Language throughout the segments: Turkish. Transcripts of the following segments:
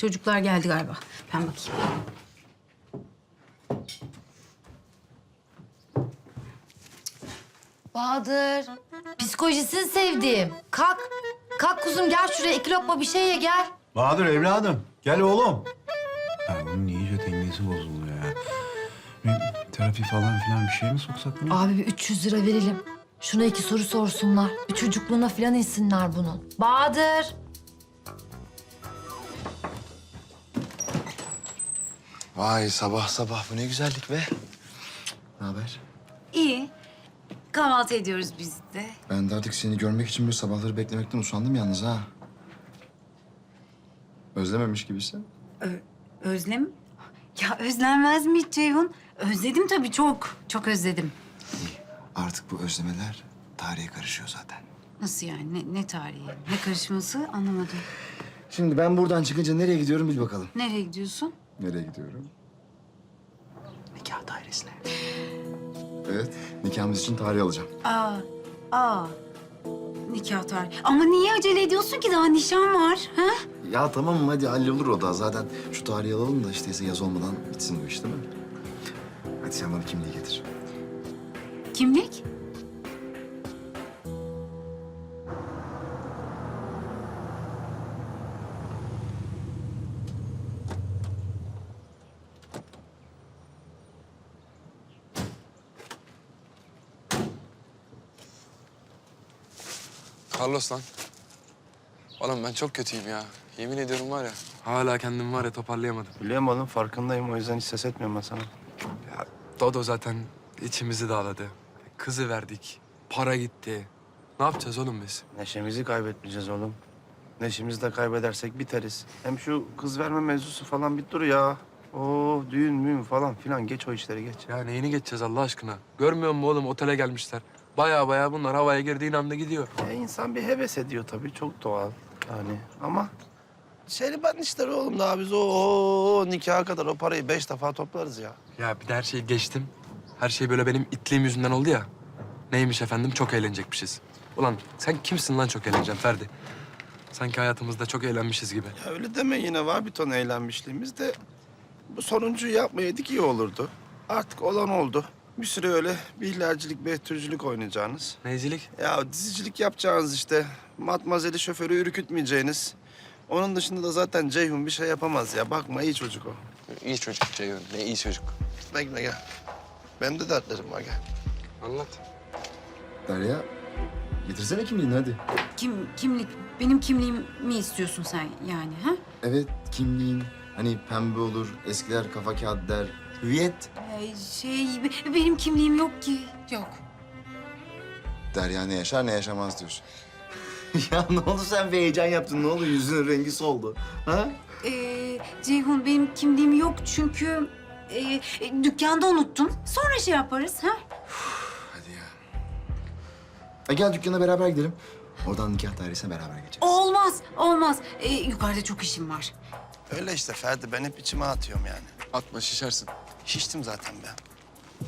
Çocuklar geldi galiba. Ben bakayım. Bahadır. Psikolojisini sevdiğim. Kalk. Kalk kuzum gel şuraya iki lokma bir şey ye gel. Bahadır evladım gel oğlum. Ya bunun iyice dengesi bozuldu ya. Bir terapi falan filan bir şey mi soksak mı? Abi bir 300 lira verelim. Şuna iki soru sorsunlar. Bir çocukluğuna falan insinler bunun. Bahadır. Vay sabah sabah bu ne güzellik be. Ne haber? İyi. Kahvaltı ediyoruz biz de. Ben de artık seni görmek için böyle sabahları beklemekten usandım yalnız ha. Özlememiş gibisin. Özlem? Ya özlenmez mi hiç Ceyhun? Özledim tabii çok. Çok özledim. Artık bu özlemeler tarihe karışıyor zaten. Nasıl yani? Ne, ne tarihi? Ne karışması? Anlamadım. Şimdi ben buradan çıkınca nereye gidiyorum bil bakalım. Nereye gidiyorsun? Nereye gidiyorum? Nikah dairesine. Evet, nikahımız için tarih alacağım. Aa, aa. Nikah tarihi. Ama niye acele ediyorsun ki? Daha nişan var. Ha? Ya tamam hadi hallolur o da. Zaten şu tarihi alalım da işte yaz olmadan bitsin bu iş değil mi? Hadi sen bana kimliği getir. Kimlik? Carlos lan. Oğlum ben çok kötüyüm ya. Yemin ediyorum var ya. Hala kendimi var ya toparlayamadım. Biliyorum oğlum farkındayım o yüzden hiç ses etmiyorum ben sana. Ya Dodo zaten içimizi dağladı. Kızı verdik. Para gitti. Ne yapacağız oğlum biz? Neşemizi kaybetmeyeceğiz oğlum. Neşemizi de kaybedersek biteriz. Hem şu kız verme mevzusu falan bir dur ya. Oo düğün müğün falan filan geç o işleri geç. Ya neyini geçeceğiz Allah aşkına? Görmüyor musun oğlum otele gelmişler. Baya baya bunlar havaya girdiğin anda gidiyor. Ya insan bir heves ediyor tabii çok doğal yani ama... Şeriban işleri oğlum daha biz o, o, o nikaha kadar o parayı beş defa toplarız ya. Ya bir de her şeyi geçtim. Her şey böyle benim itliğim yüzünden oldu ya. Neymiş efendim çok eğlenecekmişiz. Ulan sen kimsin lan çok eğleneceksin Ferdi? Sanki hayatımızda çok eğlenmişiz gibi. Ya öyle deme yine var bir ton eğlenmişliğimiz de bu sonuncuyu yapmayaydık iyi olurdu. Artık olan oldu. Bir süre öyle bihlercilik, behtürcülük oynayacağınız. Neycilik? Ya dizicilik yapacağınız işte. Matmazeli şoförü ürkütmeyeceğiniz. Onun dışında da zaten Ceyhun bir şey yapamaz ya. Bakma iyi çocuk o. İyi çocuk Ceyhun. Ne iyi çocuk. Gitme gitme gel. Benim de dertlerim var gel. Anlat. Derya, getirsene kimliğini hadi. Kim, kimlik? Benim kimliğimi istiyorsun sen yani ha? Evet, kimliğin. Hani pembe olur, eskiler kafa kağıt der. Hüviyet. Şey, be- benim kimliğim yok ki. Yok. Derya ne yaşar ne yaşamaz diyorsun. ya ne oldu sen bir heyecan yaptın? Ne oldu? Yüzünün rengi soldu. Ha? Ee, Ceyhun benim kimliğim yok çünkü e, e, dükkanda unuttum. Sonra şey yaparız ha? Hadi ya. E gel dükkana beraber gidelim. Oradan nikah dairesine beraber geçeriz. Olmaz, olmaz. Ee, yukarıda çok işim var. Öyle işte Ferdi. Ben hep içime atıyorum yani. Atma şişersin. Şiştim zaten ben.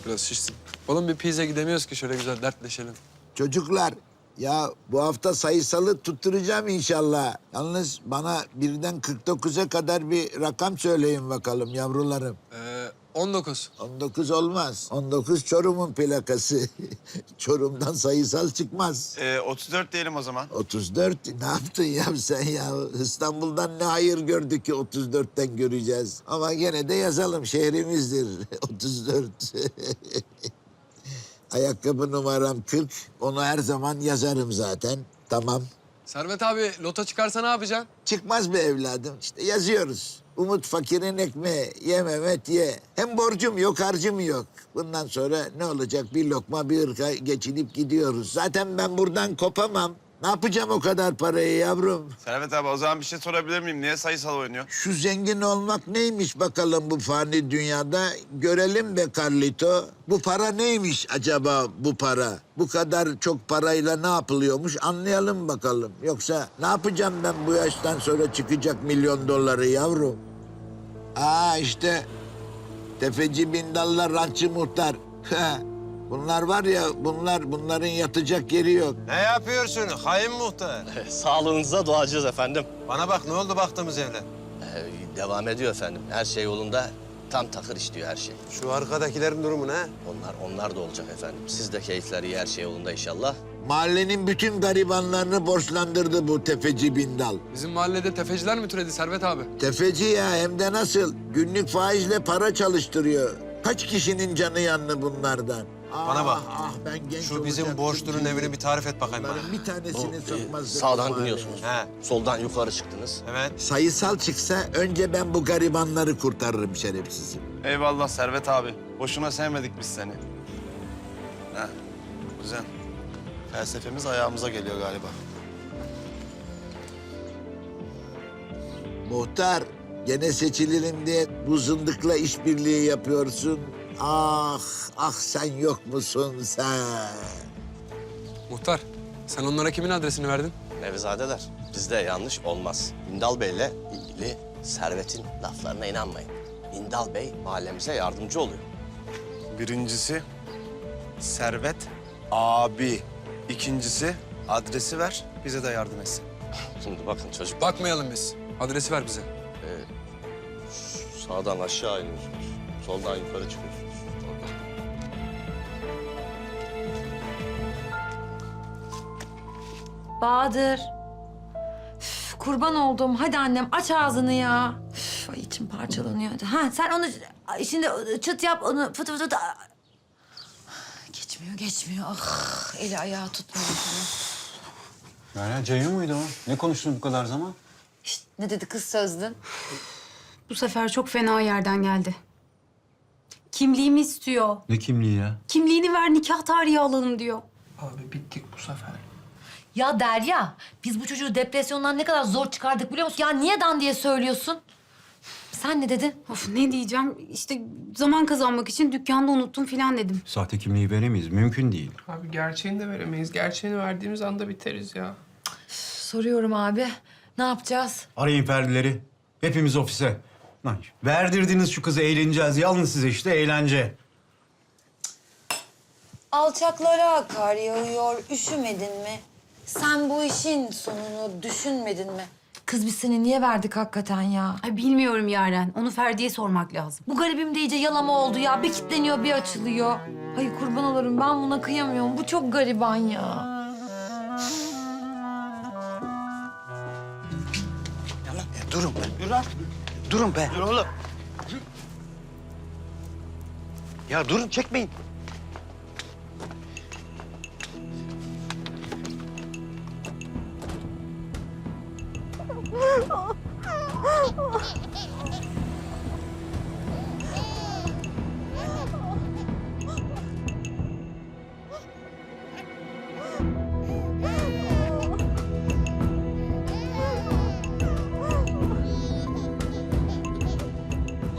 Biraz şişsin. Oğlum bir pizza gidemiyoruz ki şöyle güzel dertleşelim. Çocuklar ya bu hafta sayısalı tutturacağım inşallah. Yalnız bana birden 49'a kadar bir rakam söyleyin bakalım yavrularım. Ee, 19. 19 olmaz. 19 Çorum'un plakası. Çorum'dan sayısal çıkmaz. Ee, 34 diyelim o zaman. 34 ne yaptın ya sen ya? İstanbul'dan ne hayır gördük ki 34'ten göreceğiz. Ama gene de yazalım şehrimizdir. 34. Ayakkabı numaram 40. Onu her zaman yazarım zaten. Tamam. Servet abi loto çıkarsa ne yapacaksın? Çıkmaz be evladım. İşte yazıyoruz. Umut fakirin ekmeği. Ye Mehmet ye. Hem borcum yok, harcım yok. Bundan sonra ne olacak? Bir lokma bir ırka geçinip gidiyoruz. Zaten ben buradan kopamam. Ne yapacağım o kadar parayı yavrum? Servet abi o zaman bir şey sorabilir miyim? Niye sayısal oynuyor? Şu zengin olmak neymiş bakalım bu fani dünyada? Görelim be Carlito. Bu para neymiş acaba bu para? Bu kadar çok parayla ne yapılıyormuş anlayalım bakalım. Yoksa ne yapacağım ben bu yaştan sonra çıkacak milyon doları yavrum? Aa işte tefeci bindallar rantçı muhtar. Bunlar var ya bunlar bunların yatacak yeri yok. Ne yapıyorsun? Hain muhtar. Sağlığınıza doğacağız efendim. Bana bak ne oldu baktığımız evde? Ee, devam ediyor efendim. Her şey yolunda. Tam takır işliyor her şey. Şu arkadakilerin durumu ne? Onlar onlar da olacak efendim. Siz de keyifler iyi, her şey yolunda inşallah. Mahallenin bütün garibanlarını borçlandırdı bu tefeci Bindal. Bizim mahallede tefeciler mi türedi Servet abi? Tefeci ya hem de nasıl? Günlük faizle para çalıştırıyor. Kaç kişinin canı yandı bunlardan? Bana bak. Ah, ah, ben genç Şu bizim olacaktım borçlunun ki. evini bir tarif et bakayım bana. Bunların bir tanesini Bu, e, sağdan bu iniyorsunuz. He. Soldan yukarı çıktınız. Evet. Sayısal çıksa önce ben bu garibanları kurtarırım şerefsizim. Eyvallah Servet abi. Boşuna sevmedik biz seni. Ha, güzel. Felsefemiz ayağımıza geliyor galiba. Muhtar, gene seçilirim diye bu zındıkla işbirliği yapıyorsun. Ah, ah sen yok musun sen? Muhtar, sen onlara kimin adresini verdin? Nevizadeler. Bizde yanlış olmaz. Bindal Bey'le ilgili Servet'in laflarına inanmayın. Bindal Bey mahallemize yardımcı oluyor. Birincisi Servet abi. İkincisi adresi ver bize de yardım etsin. Şimdi bakın çocuk Bakmayalım biz. Adresi ver bize. Sağdan aşağı iniyorsunuz. Soldan yukarı çıkıyorsunuz. Orada. Bahadır. Üf, kurban oldum. Hadi annem aç ağzını ya. Üf, ay içim parçalanıyor. Ha sen onu şimdi çıt yap onu fıtı fıtı. fıtı. Geçmiyor geçmiyor. Ah eli ayağı tutmuyor. Yani Ceyhun muydu o? Ne konuştun bu kadar zaman? Şişt, ne dedi kız sözlü? Bu sefer çok fena yerden geldi. Kimliğimi istiyor. Ne kimliği ya? Kimliğini ver nikah tarihi alalım diyor. Abi bittik bu sefer. Ya Derya, biz bu çocuğu depresyondan ne kadar zor çıkardık biliyor musun? Ya niye dan diye söylüyorsun? Sen ne dedin? Of ne diyeceğim işte zaman kazanmak için dükkanda unuttum filan dedim. Sahte kimliği veremeyiz. Mümkün değil. Abi gerçeğini de veremeyiz. Gerçeğini verdiğimiz anda biteriz ya. Soruyorum abi. Ne yapacağız? Arayın Ferdileri. Hepimiz ofise. Lan verdirdiniz şu kızı eğleneceğiz. Yalnız size işte eğlence. Alçaklara kar yağıyor, üşümedin mi? Sen bu işin sonunu düşünmedin mi? Kız biz seni niye verdik hakikaten ya? Ay bilmiyorum Yaren. Onu Ferdi'ye sormak lazım. Bu garibim de iyice yalama oldu ya. Bir kitleniyor, bir açılıyor. Ay kurban olurum ben buna kıyamıyorum. Bu çok gariban ya. Durun lan. Durun be. Dur oğlum. Ya durun çekmeyin.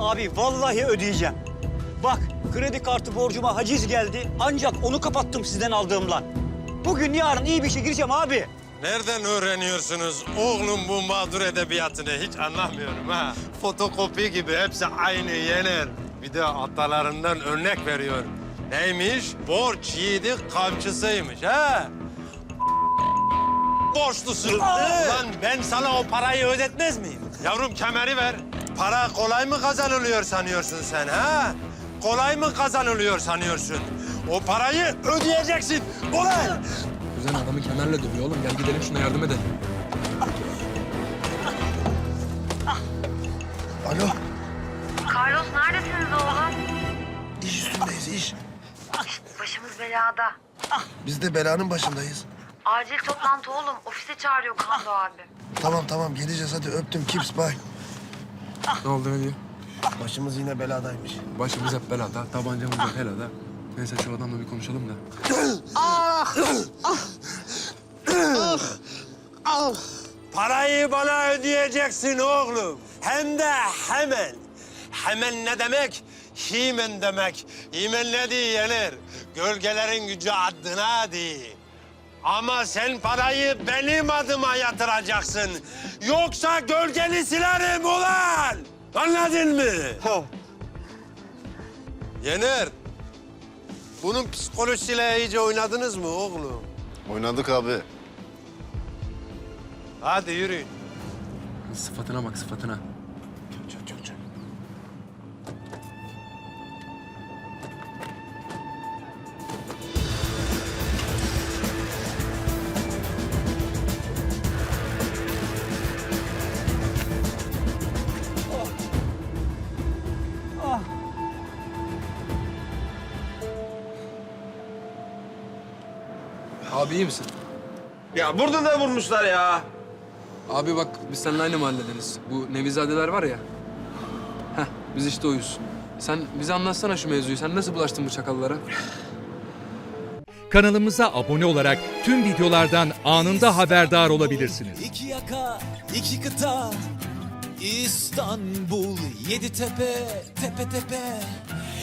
Abi vallahi ödeyeceğim. Bak kredi kartı borcuma haciz geldi. Ancak onu kapattım sizden aldığımla. Bugün yarın iyi bir şey gireceğim abi. Nereden öğreniyorsunuz oğlum bu mağdur edebiyatını? Hiç anlamıyorum ha. Fotokopi gibi hepsi aynı yener. Bir de atalarından örnek veriyor. Neymiş? Borç yiğidi kamçısıymış ha. Borçlusun. Lan ben sana o parayı ödetmez miyim? Yavrum kemeri ver. Para kolay mı kazanılıyor sanıyorsun sen ha? Kolay mı kazanılıyor sanıyorsun? O parayı ödeyeceksin. Kolay. Kuzen adamı kemerle dövüyor oğlum. Gel gidelim şuna yardım edelim. Alo. Carlos neredesiniz oğlum? İş üstündeyiz iş. Başımız belada. Biz de belanın başındayız. Acil toplantı oğlum. Ofise çağırıyor Kando abi. Tamam tamam geleceğiz hadi öptüm kips bay. Ne oldu ne diyor? Başımız yine beladaymış. Başımız hep belada, tabancamız hep helada. Neyse şu adamla bir konuşalım da. Parayı bana ödeyeceksin oğlum. Hem de hemen. Hemen ne demek? Himen demek. Himen ne diye yenir? Gölgelerin gücü adına değil. Ama sen parayı benim adıma yatıracaksın. Yoksa gölgeni silerim ulan. Anladın mı? Yener. Bunun psikolojisiyle iyice oynadınız mı oğlum? Oynadık abi. Hadi yürüyün. Sıfatına bak sıfatına. Çok çok çok. Abi iyi misin? Ya burada da vurmuşlar ya. Abi bak biz seninle aynı mahalledeniz. Bu Nevizadeler var ya. Heh biz işte oyuz. Sen bize anlatsana şu mevzuyu. Sen nasıl bulaştın bu çakallara? Kanalımıza abone olarak tüm videolardan anında haberdar olabilirsiniz. İki yaka, iki kıta, İstanbul, yedi tepe, tepe tepe.